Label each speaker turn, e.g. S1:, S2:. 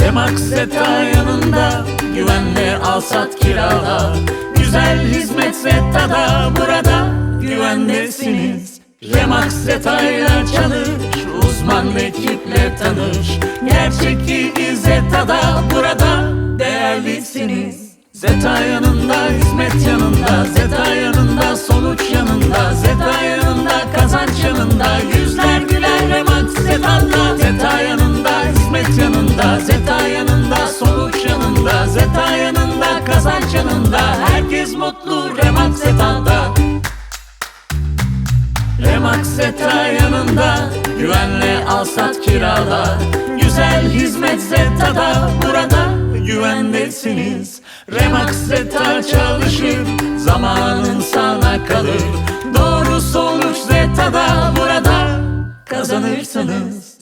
S1: Remax Zeta yanında Güvenle al sat kirala Güzel hizmet Zeta'da Burada güvendesiniz Remax Zeta ile çalış Uzman ekiple tanış. Gerçek Zeta'da Burada değerlisiniz. Zeta yanında, hizmet yanında Zeta yanında, sonuç yanında Zeta yanında, kazanç yanında yanında Zeta yanında, kazanç yanında Herkes mutlu Remax Zeta'da. Remax Zeta yanında Güvenle al sat kirala Güzel hizmet Zeta'da Burada güvendesiniz. Remax Zeta çalışır Zamanın sana kalır. Doğru sonuç Zeta'da Burada kazanırsınız